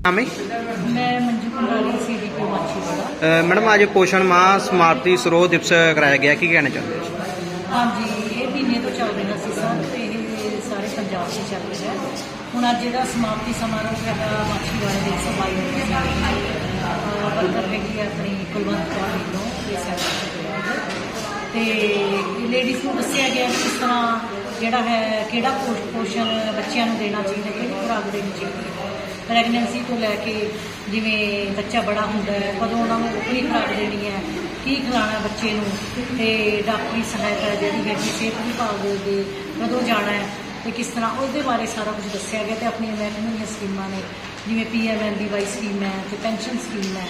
ਨਾਮ ਮੈਂ Manju Kumari CDP Machhiwara madam ਅੱਜ ਪੋਸ਼ਣ ਮਾਹ ਸਮਾਰਤੀ ਸਰੋਹ ਦਿਵਸ ਕਰਾਇਆ ਗਿਆ ਕੀ ਕਹਿਣਾ ਚਾਹੁੰਦੇ ਹੋ? ਹਾਂਜੀ ਇਹ ਮਹੀਨੇ ਤੋਂ ਚੱਲ ਰਿਹਾ ਸੀ ਸਰ ਤੇ ਇਹ ਸਾਰੇ ਪੰਜਾਬ 'ਚ ਚੱਲ ਰਿਹਾ ਹੈ। ਹੁਣ ਅੱਜ ਇਹਦਾ ਸਮਾਪਤੀ ਸਮਾਰੋਹ ਹੈਗਾ ਮਾਛੀਵਾੜੇ ਦੇ ਸਫ਼ਾਈ ਦੇ ਵਰਕਰ ਹੈਗੀ ਹੈ ਆਪਣੀ ਕੁਲਵੰਤ ਕੌਰ ਢਿੱਲੋਂ ਇਹ ਸੈਕਟਰੀ ਤੇ ਲੇਡੀਜ਼ ਨੂੰ ਦੱਸਿਆ ਗਿਆ ਕਿ ਕਿਸ ਤਰ੍ਹਾਂ ਜਿਹੜਾ ਹੈ, ਕਿਹੜਾ ਪੋਸ਼- ਪੋਸ਼ਣ ਬੱਚਿਆਂ ਨੂੰ ਦੇਣਾ ਚਾਹੀਦਾ, ਕਿਹੜੀ ਖੁਰਾਕ ਦੇਣੀ ਚਾਹੀਦੀ ਹੈ? ਪ੍ਰੈਗਨੈਂਸੀ ਤੋਂ ਲੈ ਕੇ ਜਿਵੇਂ ਬੱਚਾ ਬੜਾ ਹੁੰਦਾ ਹੈ, ਕਦੋਂ ਉਹਨਾਂ ਨੂੰ ਕਿਹੜੀ ਖੁਰਾਕ ਦੇਣੀ ਹੈ, ਕੀ ਖਿਲਾਣਾ ਬੱਚੇ ਨੂੰ, ਤੇ ਡਾਕਟਰੀ ਸਹਾਇਤਾ ਜਿਹੜੀ ਹੈ ਕਿ ਸਿਹਤ ਵਿਭਾਗ ਦੇ ਕਦੋਂ ਜਾਣਾ ਹੈ, ਤੇ ਕਿਸ ਤਰ੍ਹਾਂ ਉਹਦੇ ਬਾਰੇ ਸਾਰਾ ਕੁਝ ਦੱਸਿਆ ਗਿਆ ਤੇ ਆਪਣੀਆਂ ਮਹਿਕਮੇ ਦੀਆਂ ਸਕੀਮਾਂ ਨੇ, ਜਿਵੇਂ ਪੀਐਮਐਨਡੀਵਾਈ ਸਕੀਮ ਹੈ, ਤੇ ਪੈਨਸ਼ਨ ਸਕੀਮ ਹੈ।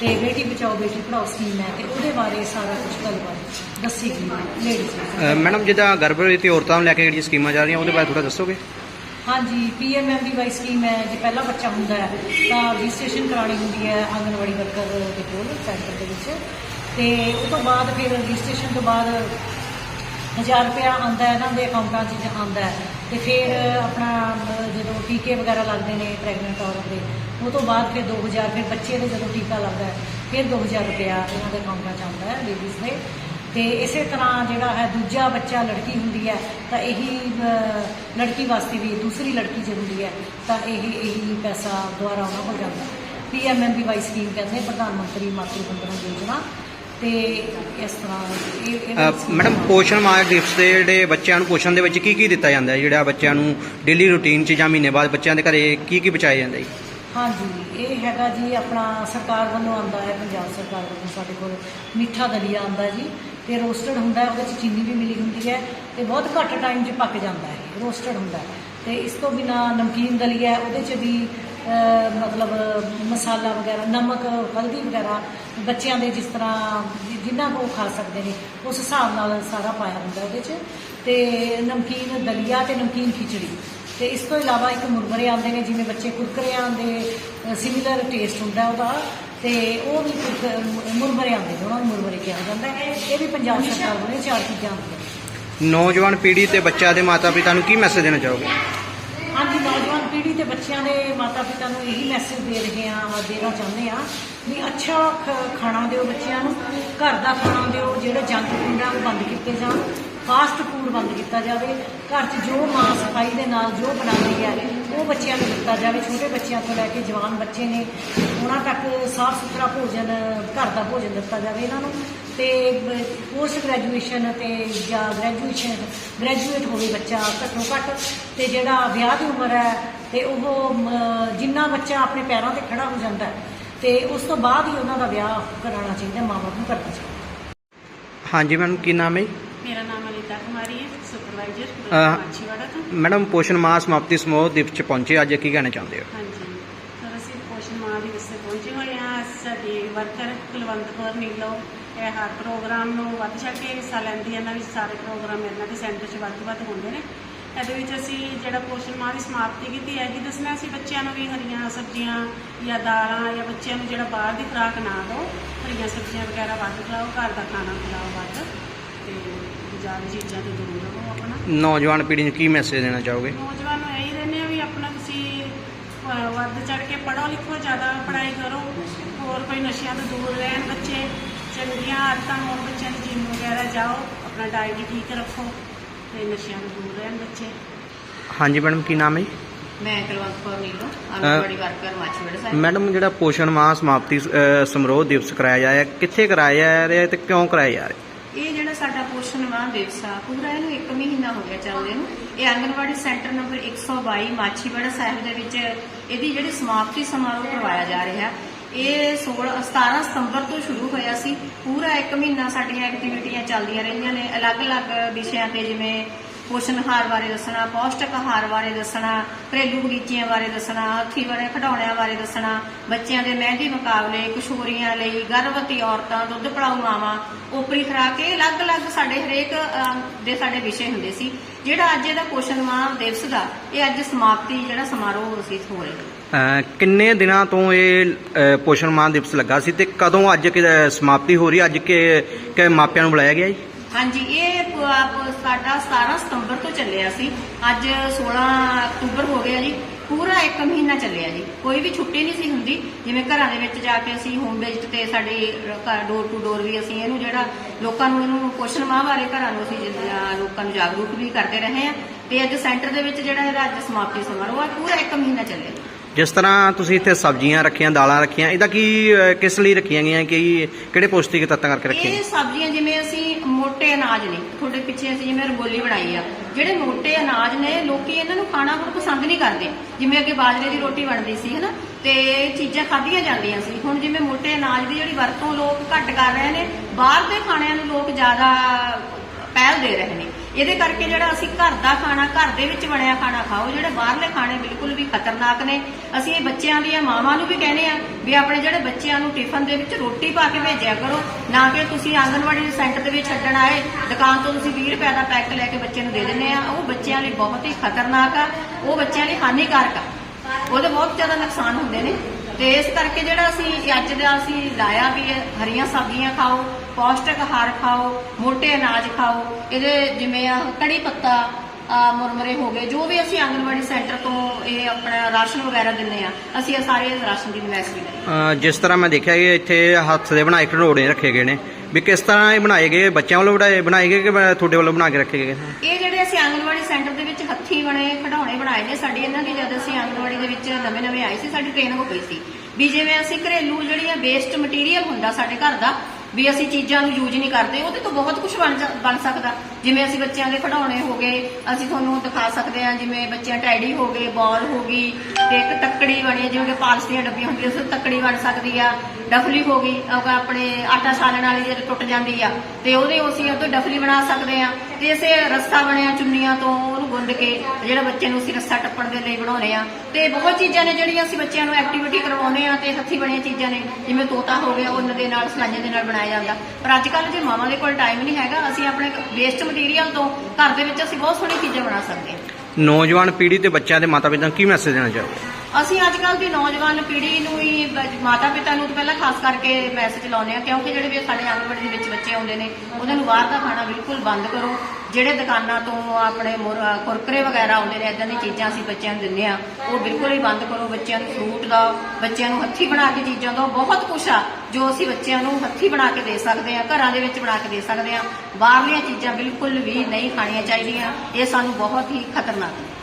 ਤੇ ਬੇਟੀ ਬਚਾਓ ਬੇਟੀ ਪੜਾਓ ਸਕੀਮ ਹੈ ਤੇ ਉਹਦੇ ਬਾਰੇ ਸਾਰਾ ਕੁਝ ਗੱਲਬਾਤ ਦੱਸੀ ਗਈ ਲੇਡੀਜ਼ ਮੈਡਮ ਜਿੱਦਾਂ ਗਰਭਵਤੀ ਔਰਤਾਂ ਨੂੰ ਲੈ ਕੇ ਜਿਹੜੀਆਂ ਸਕੀਮਾਂ ਚੱਲ ਰਹੀਆਂ ਉਹਦੇ ਬਾਰੇ ਥੋੜਾ ਦੱਸੋਗੇ? ਹਾਂਜੀ ਪੀਐਮਐਮਬੀਵਾਈ ਸਕੀਮ ਹੈ ਜੇ ਪਹਿਲਾ ਬੱਚਾ ਹੁੰਦਾ ਹੈ ਤਾਂ ਰਜਿਸਟ੍ਰੇਸ਼ਨ ਕਰਾਉਣੀ ਹੁੰਦੀ ਹੈ ਆਂਗਨਵਾੜੀ ਵਰਕਰ ਦੇ ਕੋਲ ਸੈਂਟਰ ਦੇ ਵਿੱਚ। ਤੇ ਉਸ ਤੋਂ ਬਾਅਦ ਫਿਰ ਰਜਿਸਟ੍ਰੇਸ਼ਨ ਤੋਂ ਬਾਅਦ 1000 ਰੁਪਇਆ ਆਉਂਦਾ ਹੈ ਇਹਨਾਂ ਦੇ ਅਕਾਊਂਟਾਂ 'ਚ ਆਉਂਦਾ ਹੈ। ਤੇ ਫਿਰ ਆਪਣਾ ਜਦੋਂ ਟੀਕੇ ਵਗੈਰਾ ਲੱਗਦੇ ਨੇ ਪ੍ਰੈਗਨੈਂਟ ਔਰਤ ਦੇ, ਉਹ ਤੋਂ ਬਾਅਦ ਫਿਰ 2000 ਫਿਰ ਬੱਚੇ ਦੇ ਜਦੋਂ ਟੀਕਾ ਲੱਗਦਾ ਹੈ, ਫਿਰ 2000 ਰੁਪਇਆ ਇਹਨਾਂ ਦੇ ਅਕਾਊਂਟਾਂ 'ਚ ਆਉਂਦਾ ਹੈ ਲੇਡੀਜ਼ ਦੇ। ਤੇ ਇਸੇ ਤਰ੍ਹਾਂ ਜਿਹੜਾ ਹੈ, ਦੂਜਾ ਬੱਚਾ ਲੜਕੀ ਹੁੰਦੀ ਹੈ, ਤਾਂ ਇਹੀ ਲੜਕੀ ਵਾਸਤੇ ਵੀ, ਦੂਸਰੀ ਲੜਕੀ ਜੇ ਹੁੰਦੀ ਹੈ, ਤਾਂ ਇਹ, ਇਹੀ ਪੈਸਾ ਦੁਆਰਾ ਉਹਨਾਂ ਕੋਲ ਜਾਂਦਾ ਪੀਐਮਐਮਬੀਵਾਈ ਸਕੀਮ ਕਹਿੰਦੇ ਪ੍ਰਧਾਨ ਮੰਤਰੀ ਮਾਤਰੂ ਵੰਦਨਾ ਯੋਜਨਾ। ਤੇ ਇਸ ਤਰ੍ਹਾਂ ਇਹ ਮੈਡਮ ਪੋਸ਼ਣ ਮਾਹ ਦਿਵਸ ਦੇ ਜਿਹੜੇ ਬੱਚਿਆਂ ਨੂੰ ਪੋਸ਼ਣ ਦੇ ਵਿੱਚ ਕੀ ਕੀ ਦਿੱਤਾ ਜਾਂਦਾ ਹੈ? ਜਿਹੜਾ ਬੱਚਿਆਂ ਨੂੰ ਡੇਲੀ ਰੂਟੀਨ 'ਚ ਜਾਂ ਮਹੀਨੇ ਬਾਅਦ ਬੱਚਿਆਂ ਦੇ ਘਰੇ ਕੀ ਕੀ ਬਚਾਇਆ ਜਾਂਦਾ ਹੈ ਹਾਂਜੀ ਇਹ ਹੈਗਾ ਜੀ ਆਪਣਾ ਸਰਕਾਰ ਵੱਲੋਂ ਆਉਂਦਾ ਹੈ ਪੰਜਾਬ ਸਰਕਾਰ ਵੱਲੋਂ ਸਾਡੇ ਕੋਲ ਮਿੱਠਾ ਦਲੀਆ ਆਉਂਦਾ ਜੀ ਤੇ ਰੋਸਟਡ ਹੁੰਦਾ ਹੈ ਉਹਦੇ ਚ ਚੀਨੀ ਵੀ ਮਿਲੀ ਹੁੰਦੀ ਹੈ ਤੇ ਬਹੁਤ ਘੱਟ ਟਾਈਮ 'ਚ ਪੱਕ ਜਾਂਦਾ ਹੈ ਰੋਸਟਡ ਹੁੰਦਾ ਹੈ। ਤੇ ਇਸ ਤੋਂ ਬਿਨਾ ਨਮਕੀਨ ਦਲੀਆ ਹੈ, ਉਹਦੇ 'ਚ ਵੀ ਮਤਲਬ, ਮਸਾਲਾ ਵਗੈਰਾ, ਨਮਕ, ਹਲਦੀ ਵਗੈਰਾ, ਬੱਚਿਆਂ ਦੇ ਜਿਸ ਤਰ੍ਹਾਂ ਜਿੰਨਾ ਕੁ ਉਹ ਖਾ ਸਕਦੇ ਨੇ, ਉਸ ਹਿਸਾਬ ਨਾਲ ਸਾਰਾ ਪਾਇਆ ਹੁੰਦਾ ਉਹਦੇ 'ਚ। ਤੇ ਨਮਕੀਨ ਦਲੀਆ ਤੇ ਨਮਕੀਨ ਖਿਚੜੀ। ਤੇ ਇਸ ਤੋਂ ਇਲਾਵਾ ਇੱਕ ਮੁਰਮਰੇ ਆਉਂਦੇ ਨੇ, ਜਿਵੇਂ ਬੱਚੇ ਕੁਰਕਰਿਆਂ ਦੇ ਸਿਮਿਲਰ ਟੇਸਟ ਹੁੰਦਾ ਉਹਦਾ। ਤੇ ਉਹ ਵੀ ਕੁਰਕ- ਮੁਰਮਰੇ ਆਉਂਦੇ ਨੇ, ਉਹਨਾਂ ਨੂੰ ਮੁਰਮਰੇ ਕਿਹਾ ਜਾਂਦਾ ਇਹ ਵੀ ਪੰਜਾਬ ਸਰਕਾਰ ਵੱਲੋਂ ਚਾਰ ਚੀਜ਼ਾਂ ਆਉਂਦੀਆਂ ਨੌਜਵਾਨ ਪੀੜ੍ਹੀ ਤੇ ਬੱਚਿਆਂ ਦੇ ਮਾਤਾ ਪਿਤਾ ਨੂੰ ਕੀ ਮੈਸੇਜ ਦੇਣਾ ਚਾਹੋਗੇ? ਹਾਂਜੀ, ਨੌਜਵਾਨ ਪੀੜ੍ਹੀ ਤੇ ਬੱਚਿਆਂ ਦੇ ਮਾਤਾ ਪਿਤਾ ਨੂੰ ਇਹੀ ਮੈਸੇਜ ਦੇ ਰਹੇ ਹਾਂ ਦੇਣਾ ਚਾਹੁੰਦੇ ਹਾਂ ਵੀ ਅੱਛਾ ਖ- ਖਾਣਾ ਦਿਓ ਬੱਚਿਆਂ ਨੂੰ, ਘਰ ਦਾ ਖਾਣਾ ਦਿਓ, ਜਿਹੜੇ ਜੰਕ ਫੂਡ ਆ ਉਹ ਬੰਦ ਕੀਤੇ ਜਾਣ। ਫਾਸਟ ਫੂਡ ਬੰਦ ਕੀਤਾ ਜਾਵੇ ਘਰ 'ਚ ਜੋ ਮਾਂ ਸਫ਼ਾਈ ਦੇ ਨਾਲ ਜੋ ਬਣਾਉਂਦੀ ਹੈ ਉਹ ਬੱਚਿਆਂ ਨੂੰ ਦਿੱਤਾ ਜਾਵੇ ਛੋਟੇ ਬੱਚਿਆਂ ਤੋਂ ਲੈ ਕੇ ਜਵਾਨ ਬੱਚੇ ਨੇ ਉਹਨਾਂ ਤੱਕ ਸਾਫ਼ ਸੁਥਰਾ ਭੋਜਨ ਘਰ ਦਾ ਭੋਜਨ ਦਿੱਤਾ ਜਾਵੇ ਇਹਨਾਂ ਨੂੰ ਤੇ ਪੋਸਟ ਗ੍ਰੈਜੂਏਸ਼ਨ ਤੇ ਜਾਂ ਗ੍ਰੈਜੂਏਸ਼ਨ ਗ੍ਰੈਜੂਏਟ ਹੋਵੇ ਬੱਚਾ ਘੱਟੋ ਘੱਟ ਤੇ ਜਿਹੜਾ ਵਿਆਹ ਦੀ ਉਮਰ ਹੈ ਤੇ ਉਹ ਜਿੰਨਾ ਬੱਚਾ ਆਪਣੇ ਪੈਰਾਂ ਤੇ ਖੜਾ ਹੋ ਜਾਂਦਾ ਤੇ ਉਸ ਤੋਂ ਬਾਅਦ ਹੀ ਉਹਨਾਂ ਦਾ ਵਿਆਹ ਕਰਾਉਣਾ ਚਾਹੀਦਾ ਮਾਂ ਬਾਪ ਨੂੰ ਕਰਨਾ ਚਾਹੀਦਾ। ਹਾਂਜੀ ਮੈਡਮ ਕੀ ਨਾਮ ਹੈ ਮੇਰਾ ਨਾਮ ਕੁਮਾਰੀ ਹੈ ਸੁਪਰਵਾਈਜ਼ਰ ਅਹ, ਮਾਛੀਵਾੜਾ ਤੋਂ। ਮੈਡਮ ਪੋਸ਼ਣ ਮਾਹ ਸਮਾਪਤੀ ਸਮੂਹ ਦਿਵਸ 'ਚ ਪਹੁੰਚੇ ਅੱਜ ਕੀ ਕਹਿਣਾ ਚਾਹੁੰਦੇ ਹੋ? ਹਾਂਜੀ। ਸਰ ਅਸੀਂ ਪੋਸ਼ਣ ਮਾਹ ਦੇ ਵਿਸੇ ਪਹੁੰਚੇ ਹੋਏ ਹਾਂ। ਸਾਡੀ ਵਰਕਰ ਕੁਲਵੰਤ ਕੌਰ ਨੀਲੋ ਇਹ ਹਰ ਪ੍ਰੋਗਰਾਮ ਨੂੰ ਵੱਧ ਚੜ੍ਹ ਕੇ ਹਿੱਸਾ ਲੈਂਦੀ ਹੈ। ਇਹਨਾਂ ਵਿੱਚ ਸਾਰੇ ਪ੍ਰੋਗਰਾਮ ਇਹਨਾਂ ਦੇ ਸੈਂਟਰ 'ਚ ਵੱਧ ਤੋਂ ਵੱਧ ਹੁੰਦੇ ਨੇ। ਇਹਦੇ ਵਿੱਚ ਅਸੀਂ ਜਿਹੜਾ ਪੋਸ਼ਣ ਮਾਹ ਦੀ ਸਮਾਪਤੀ ਕੀਤੀ ਹੈ ਇਹ ਦੱਸਣਾ ਸੀ ਬੱਚਿਆਂ ਨੂੰ ਵੀ ਹਰੀਆਂ ਸਬਜ਼ੀਆਂ ਜਾਂ ਦਾਲਾਂ ਜਾਂ ਬੱਚਿਆਂ ਨੂੰ ਜਿਹੜਾ ਬਾਹਰ ਦੀ ਖੁਰਾਕ ਨਾ ਦਿਓ ਹਰੀਆਂ ਸਬਜ਼ੀਆਂ ਵਗੈਰਾ ਵੱਧ ਖਿਲਾਓ ਘਰ ਦਾ ਖਾਣਾ ਖਿਲਾਓ ਵੱਧ। ਤੇ ਬਾਜ਼ਾਰ ਦੀ ਚੀਜ਼ਾਂ ਤੋਂ ਦੂਰ ਰਹੋ ਆਪਣਾ। ਨੌਜਵਾਨ ਪੀੜ੍ਹੀ ਨੂੰ ਕੀ ਮੈਸੇਜ ਦੇਣਾ ਚਾਹੋਗੇ? ਨੌਜਵਾਨ ਨੂੰ ਇਹੀ ਰਹਿੰਦੇ ਆ ਵੀ ਆਪਣਾ ਤੁਸੀਂ ਅਹ, ਵੱਧ ਚੜ ਕੇ ਪੜ੍ਹੋ ਲਿਖੋ ਜ਼ਿਆਦਾ ਪੜ੍ਹਾਈ ਕਰੋ। ਹੋਰ ਕੋਈ ਨਸ਼ਿਆਂ ਤੋਂ ਦੂਰ ਰਹਿਣ ਬੱਚੇ ਚੰਗੀਆਂ ਆਦਤਾਂ ਹੋਣ ਬੱਚਿਆਂ ਦੀ ਜਿਮ ਵਗੈਰਾ ਜਾਓ ਆਪਣਾ ਡਾਈਟ ਠੀਕ ਰੱਖੋ ਤੇ ਨਸ਼ਿਆਂ ਤੋਂ ਦੂਰ ਰਹਿਣ ਬੱਚੇ। ਹਾਂਜੀ ਮੈਡਮ ਕੀ ਨਾਮ ਹੈ ਮੈਂ ਕੁਲਵੰਤ ਕੌਰ ਨੀਲੋ ਆਂਗਨਵਾੜੀ ਵਰਕਰ ਮਾਛੀਵਾੜਾ ਸਾਹਿਬ। ਮੈਡਮ ਜਿਹੜਾ ਪੋਸ਼ਣ ਮਾਹ ਸਮਾਪਤੀ ਅ, ਸਮਾਰੋਹ ਦਿਵਸ ਕਰਾਇਆ ਜਾ ਰਿਹਾ ਕਿੱਥੇ ਕਰਾਇਆ ਜਾ ਰਿਹਾ ਤੇ ਕਿਉਂ ਕਰਾਇਆ ਜਾ ਰਿਹਾ? ਜਿਹੜਾ ਸਾਡਾ ਪੋਸ਼ਣ ਮਾਹ ਦਿਵਸ ਪੂਰਾ ਇਹਨੂੰ 1 ਮਹੀਨਾ ਹੋ ਗਿਆ ਚੱਲਦੇ ਨੂੰ ਇਹ ਆਂਗਨਵਾੜੀ ਸੈਂਟਰ ਨੰਬਰ 122 ਮਾਛੀਵਾੜਾ ਸਾਹਿਬ ਦੇ ਵਿੱਚ ਇਹਦੀ ਜਿਹੜੀ ਸਮਾਪਤੀ ਸਮਾਰੋਹ ਕਰਵਾਇਆ ਜਾ ਰਿਹਾ। ਇਹ 16 17 ਸਤੰਬਰ ਤੋਂ ਸ਼ੁਰੂ ਹੋਇਆ ਸੀ। ਪੂਰਾ 1 ਮਹੀਨਾ ਸਾਡੀਆਂ ਐਕਟੀਵਿਟੀਆਂ ਚੱਲਦੀਆਂ ਰਹੀਆਂ ਨੇ। ਅਲੱਗ-ਅਲੱਗ ਵਿਸ਼ਿਆਂ ਤੇ ਜਿਵੇਂ ਪੋਸ਼ਣ ਆਹਾਰ ਬਾਰੇ ਦੱਸਣਾ, ਪੌਸ਼ਟਿਕ ਆਹਾਰ ਬਾਰੇ ਦੱਸਣਾ, ਘਰੇਲੂ ਬਗੀਚਿਆਂ ਬਾਰੇ ਦੱਸਣਾ, ਹੱਥੀਂ ਬਣੇ ਖਿਡੌਣਿਆਂ ਬਾਰੇ ਦੱਸਣਾ, ਬੱਚਿਆਂ ਦੇ ਮਹਿੰਦੀ ਮੁਕਾਬਲੇ ਕਿਸ਼ੋਰੀਆਂ ਲਈ ਗਰਭਵਤੀ ਔਰਤਾਂ ਦੁੱਧ ਪਿਲਾਊ ਮਾਵਾਂ ਓਪਰੀ ਖੁਰਾਕ, ਇਹ ਅਲੱਗ-ਅਲੱਗ ਸਾਡੇ ਹਰੇਕ ਦੇ ਸਾਡੇ ਵਿਸ਼ੇ ਹੁੰਦੇ ਸੀ। ਜਿਹੜਾ ਅੱਜ ਇਹਦਾ ਪੋਸ਼ਣ ਮਾਹ ਦਿਵਸ ਦਾ, ਇਹ ਅੱਜ ਸਮਾਪਤੀ ਜਿਹੜਾ ਸਮਾਰੋਹ ਅਸੀਂ ਹੋ ਰਿਹਾ। ਕਿੰਨੇ ਦਿਨਾਂ ਤੋਂ ਇਹ ਪੋਸ਼ਣ ਮਾਹ ਦਿਵਸ ਲੱਗਾ ਸੀ ਤੇ ਕਦੋਂ ਅੱਜ ਸਮਾਪਤੀ ਹੋ ਰਹੀ ਅੱਜ ਕਿ ਮਾਪਿਆਂ ਨੂੰ ਬੁਲਾਇਆ ਗਿਆ ਜੀ? ਹਾਂਜੀ ਇਹ ਸਾਡਾ 17 ਸਤੰਬਰ ਤੋਂ ਚੱਲਿਆ ਸੀ। ਅੱਜ 16 ਅਕਤੂਬਰ ਹੋ ਗਿਆ ਜੀ। ਪੂਰਾ ਇੱਕ ਮਹੀਨਾ ਚੱਲਿਆ ਜੀ। ਕੋਈ ਵੀ ਛੁੱਟੀ ਨਹੀਂ ਸੀ ਹੁੰਦੀ। ਜਿਵੇਂ ਘਰਾਂ ਦੇ ਵਿੱਚ ਜਾ ਕੇ ਅਸੀਂ ਹੋਮ ਵਿਜ਼ਿਟ ਤੇ ਸਾਡੀ ਡੋਰ ਟੂ ਡੋਰ ਵੀ ਅਸੀਂ ਇਹਨੂੰ ਜਿਹੜਾ ਲੋਕਾਂ ਨੂੰ ਇਹਨੂੰ ਪੋਸ਼ਣ ਮਾਹ ਬਾਰੇ ਘਰਾਂ ਨੂੰ ਅਸੀਂ ਲੋਕਾਂ ਨੂੰ ਜਾਗਰੂਕ ਵੀ ਕਰਦੇ ਰਹੇ ਹਾਂ। ਤੇ ਅੱਜ ਸੈਂਟਰ ਦੇ ਵਿੱਚ ਜਿਹੜਾ ਇਹਦਾ ਅੱਜ ਸਮਾਪਤੀ ਸਮਾਰੋਹ ਆ ਪੂਰਾ ਇੱਕ ਮਹੀਨਾ ਚੱਲਿਆ। ਜਿਸ ਤਰ੍ਹਾਂ ਤੁਸੀਂ ਇੱਥੇ ਸਬਜ਼ੀਆਂ ਰੱਖੀਆਂ ਦਾਲਾਂ ਰੱਖੀਆਂ ਇਹਦਾ ਕੀ ਕਿਸ ਲਈ ਰੱਖੀਆਂ ਗਈਆਂ? ਕਿ ਕਿਹੜੇ ਪੌਸ਼ਟਿਕ ਤੱਤਾਂ ਕਰਕੇ ਰੱਖੀਆਂ ਇਹ ਸਬਜ਼ੀਆਂ ਜਿਵੇਂ ਅਸੀਂ ਮੋਟੇ ਅਨਾਜ ਨੇ, ਤੁਹਾਡੇ ਪਿੱਛੇ ਅਸੀਂ ਜਿਵੇਂ ਰੰਗੋਲੀ ਬਣਾਈ ਆ, ਜਿਹੜੇ ਮੋਟੇ ਅਨਾਜ ਨੇ, ਲੋਕੀ ਇਹਨਾਂ ਨੂੰ ਖਾਣਾ ਕੋਈ ਪਸੰਦ ਨਹੀਂ ਕਰਦੇ। ਜਿਵੇਂ ਅੱਗੇ ਬਾਜਰੇ ਦੀ ਰੋਟੀ ਬਣਦੀ ਸੀ, ਹਨਾ, ਤੇ ਚੀਜ਼ਾਂ ਖਾਧੀਆਂ ਜਾਂਦੀਆਂ ਸੀ। ਹੁਣ ਜਿਵੇਂ ਮੋਟੇ ਅਨਾਜ ਦੀ ਜਿਹੜੀ ਵਰਤੋਂ ਲੋਕ ਘੱਟ ਕਰ ਰਹੇ ਨੇ, ਬਾਹਰ ਦੇ ਖਾਣਿਆਂ ਨੂੰ ਲੋਕ ਜ਼ਿਆਦਾ ਪਹਿਲ ਦੇ ਰਹੇ ਨੇ। ਇਹਦੇ ਕਰਕੇ ਜਿਹੜਾ ਅਸੀਂ ਘਰ ਦਾ ਖਾਣਾ, ਘਰ ਦੇ ਵਿੱਚ ਬਣਿਆ ਖਾਣਾ ਖਾਓ, ਜਿਹੜੇ ਬਾਹਰਲੇ ਖਾਣੇ ਬਿਲਕੁਲ ਵੀ ਖਤਰਨਾਕ ਨੇ। ਅਸੀਂ ਇਹ ਬੱਚਿਆਂ ਦੀਆਂ ਮਾਵਾਂ ਨੂੰ ਵੀ ਕਹਿੰਦੇ ਆ ਵੀ ਆਪਣੇ ਜਿਹੜੇ ਬੱਚਿਆਂ ਨੂੰ ਟਿਫਨ ਦੇ ਵਿੱਚ ਰੋਟੀ ਪਾ ਕੇ ਭੇਜਿਆ ਕਰੋ, ਨਾ ਕਿ ਤੁਸੀਂ ਆਂਗਨਵਾੜੀ ਸੈਂਟਰ ਦੇ ਵਿੱਚ ਛੱਡਣ ਆਏ, ਦੁਕਾਨ ਤੋਂ ਤੁਸੀਂ 20 ਰੁਪਏ ਦਾ ਪੈਕ ਲੈ ਕੇ ਬੱਚੇ ਨੂੰ ਦੇ ਦਿੰਦੇ ਆ ਉਹ ਬੱਚਿਆਂ ਲਈ ਬਹੁਤ ਹੀ ਖਤਰਨਾਕ ਆ, ਉਹ ਬੱਚਿਆਂ ਲਈ ਹਾਨੀਕਾਰਕ ਆ। ਉਹਦੇ ਬਹੁਤ ਜ਼ਿਆਦਾ ਨੁਕਸਾਨ ਹੁੰਦੇ ਨੇ। ਤੇ ਇਸ ਕਰਕੇ ਜਿਹੜਾ ਅਸੀਂ ਅੱਜ ਦਾ ਅਸੀਂ ਲਾਇਆ ਵੀ ਹੈ, ਹਰੀਆਂ ਸਬਜ਼ੀਆਂ ਖਾਓ ਪੌਸ਼ਟਿਕ ਆਹਾਰ ਖਾਓ ਮੋٹے ਅਨਾਜ ਖਾਓ ਇਹਦੇ ਜਿਵੇਂ ਆ ਕੜੀ ਪੱਤਾ ਆ ਮੁਰਮਰੇ ਹੋ ਗਏ ਜੋ ਵੀ ਅਸੀਂ ਆਂਗਨਵਾੜੀ ਸੈਂਟਰ ਤੋਂ ਇਹ ਆਪਣਾ ਰਾਸ਼ਨ ਵਗੈਰਾ ਦਿੰਨੇ ਆ ਅਸੀਂ ਇਹ ਸਾਰੇ ਰਾਸ਼ਨ ਦੀ ਨਿਵੇਸ਼ ਵੀ ਲਈ ਜਿਸ ਤਰ੍ਹਾਂ ਮੈਂ ਦੇਖਿਆ ਕਿ ਇੱਥੇ ਹੱਥ ਦੇ ਬਣਾਏ ਖਿਡੌਣੇ ਰੱਖੇ ਗਏ ਨੇ। ਵੀ ਕਿਸ ਤਰ੍ਹਾਂ ਇਹ ਬਣਾਏ ਗਏ? ਬੱਚਿਆਂ ਵੱਲੋਂ ਬਣਾਏ ਬਣਾਏ ਗਏ ਕਿ ਬ- ਤੁਹਾਡੇ ਵੱਲੋਂ ਬਣਾ ਕੇ ਰੱਖੇ ਗਏ? ਇਹ ਜਿਹੜੇ ਅਸੀਂ ਆਂਗਨਵਾੜੀ ਸੈਂਟਰ ਦੇ ਵਿੱਚ ਹੱਥੀ ਬਣੇ, ਖਿਡੌਣੇ ਬਣਾਏ ਨੇ ਸਾਡੇ ਇਹਨਾਂ ਦੀ ਜਦ ਅਸੀਂ ਆਂਗਨਵਾੜੀ ਦੇ ਵਿੱਚ ਨਵੇਂ ਨਵੇਂ ਆਏ ਸੀ, ਸਾਡੀ ਟ੍ਰੇਨਿੰਗ ਗਈ ਸੀ। ਵੀ ਜਿਵੇਂ ਅਸੀਂ ਘਰੇਲੂ ਜਿਹੜੀਆਂ ਵੇਸਟ ਮਟੀਰੀਅਲ ਹੁੰਦਾ ਸਾਡੇ ਘਰ ਦਾ, ਵੀ ਅਸੀਂ ਚੀਜ਼ਾਂ ਨੂੰ ਯੂਜ਼ ਨਹੀਂ ਕਰਦੇ, ਉਹਦੇ ਤੋਂ ਬਹੁਤ ਕੁਝ ਬਣ ਜਾ- ਬਣ ਸਕਦਾ। ਜਿਵੇਂ ਅਸੀਂ ਬੱਚਿਆਂ ਦੇ ਖਿਡੌਣੇ ਹੋ ਗਏ, ਅਸੀਂ ਤੁਹਾਨੂੰ ਦਿਖਾ ਸਕਦੇ ਹਾਂ ਜਿਵੇਂ ਬੱਚਿਆਂ ਟੈਡੀ ਹੋ ਗਏ, ਬਾਲ ਹੋ ਗਈ ਤੇ ਇੱਕ ਤੱਕੜੀ ਬਣੀ ਜਿਵੇਂ ਕਿ ਪਾਲਸ ਦੀਆਂ ਡੱਬੀਆਂ ਹੁੰਦੀਆਂ, ਉਸ ਤੱਕੜੀ ਬਣ ਸਕਦੀ ਆ। ਡਫਲੀ ਹੋ ਗਈ ਉਹ ਆਪਣੇ ਆਟਾ ਸਾਲਣ ਵਾਲੀ ਜਿਹੜੀ ਟੁੱਟ ਜਾਂਦੀ ਆ, ਤੇ ਉਹਦੇ ਅਸੀਂ ਉਹ ਤੋਂ ਡਫਲੀ ਬਣਾ ਸਕਦੇ ਆ ਤੇ ਇਸੇ ਰੱਸਾ ਬਣਿਆ ਚੁੰਨੀਆਂ ਤੋਂ ਉਹਨੂੰ ਗੁੰਦ ਕੇ ਜਿਹੜਾ ਬੱਚੇ ਨੂੰ ਅਸੀਂ ਰਸਾ ਟੱਪਣ ਦੇ ਲਈ ਬਣਾਉਨੇ ਆ ਤੇ ਬਹੁਤ ਚੀਜ਼ਾਂ ਨੇ ਜਿਹੜੀਆਂ ਅਸੀਂ ਬੱਚਿਆਂ ਨੂੰ ਐਕਟੀਵਿਟੀ ਕਰਵਾਉਨੇ ਆ ਤੇ ਹੱਥੀਂ ਬਣੀਆਂ ਚੀਜ਼ਾਂ ਨੇ, ਜਿਵੇਂ ਤੋਤਾ ਹੋ ਗਿਆ ਉਹਨਾਂ ਦੇ ਨਾਲ, ਸਲਾਈਆਂ ਦੇ ਨਾਲ ਬਣਾਇਆ ਜਾਂਦਾ। ਪਰ ਅੱਜ ਕੱਲ ਜੇ ਮਾਵਾਂ ਦੇ ਕੋਲ ਟਾਈਮ ਨਹੀਂ ਹੈਗਾ, ਅਸੀਂ ਆਪਣੇ ਵੇਸਟ ਮਟੀਰੀਅਲ ਤੋਂ ਘਰ ਦੇ ਵਿੱਚ ਅਸੀਂ ਬਹੁਤ ਸੋਹਣੀ ਚੀਜ਼ਾਂ ਬਣਾ ਸਕਦੇ ਹਾਂ। ਨੌਜਵਾਨ ਪੀੜ੍ਹੀ ਤੇ ਬੱਚਿਆਂ ਦੇ ਮਾਤਾ ਪਿਤਾ ਨੂੰ ਕੀ ਮੈਸੇਜ ਦੇਣਾ ਚਾਹੋਗੇ? ਅਸੀਂ ਅੱਜ ਕੱਲ੍ਹ ਦੀ ਨੌਜਵਾਨ ਪੀੜ੍ਹੀ ਨੂੰ ਹੀ ਮਾਤਾ ਪਿਤਾ ਨੂੰ ਤਾਂ ਪਹਿਲਾਂ ਖਾਸ ਕਰਕੇ ਮੈਸੇਜ ਲਾਉਂਦੇ ਆ ਕਿਉਂਕਿ ਜਿਹੜੇ ਵੀ ਸਾਡੇ ਆਂਗਣਵਾੜੀ ਦੇ ਵਿੱਚ ਬੱਚੇ ਆਉਂਦੇ ਨੇ, ਉਹਨਾਂ ਨੂੰ ਬਾਹਰ ਦਾ ਖਾਣਾ ਬਿਲਕੁਲ ਬੰਦ ਕਰੋ। ਜਿਹੜੇ ਦੁਕਾਨਾਂ ਤੋਂ ਆਪਣੇ ਮੁਰ- ਕੁਰਕਰੇ ਵਗੈਰਾ ਆਉਂਦੇ ਨੇ ਇਦਾਂ ਦੀਆਂ ਚੀਜ਼ਾਂ ਅਸੀਂ ਬੱਚਿਆਂ ਨੂੰ ਦਿੰਦੇ ਆ ਉਹ ਬਿਲਕੁਲ ਹੀ ਬੰਦ ਕਰੋ। ਬੱਚਿਆਂ ਨੂੰ ਫਰੂਟ ਦਾ, ਬੱਚਿਆਂ ਨੂੰ ਹੱਥੀਂ ਬਣਾ ਕੇ ਚੀਜ਼ਾਂ ਦਾ ਬਹੁਤ ਕੁਛ ਆ, ਜੋ ਅਸੀਂ ਬੱਚਿਆਂ ਨੂੰ ਹੱਥੀਂ ਬਣਾ ਕੇ ਦੇ ਸਕਦੇ ਆ ਘਰਾਂ ਦੇ ਵਿੱਚ ਬਣਾ ਕੇ ਦੇ ਸਕਦੇ ਆ ਬਾਹਰਲੀਆਂ ਚੀਜ਼ਾਂ ਬਿਲਕੁਲ ਵੀ ਨਹੀਂ ਖਾਣੀਆਂ ਚਾਹੀਦੀਆਂ। ਇਹ ਸਾਨੂੰ ਬਹੁਤ ਹੀ ਖਤਰਨਾਕ ਨੇ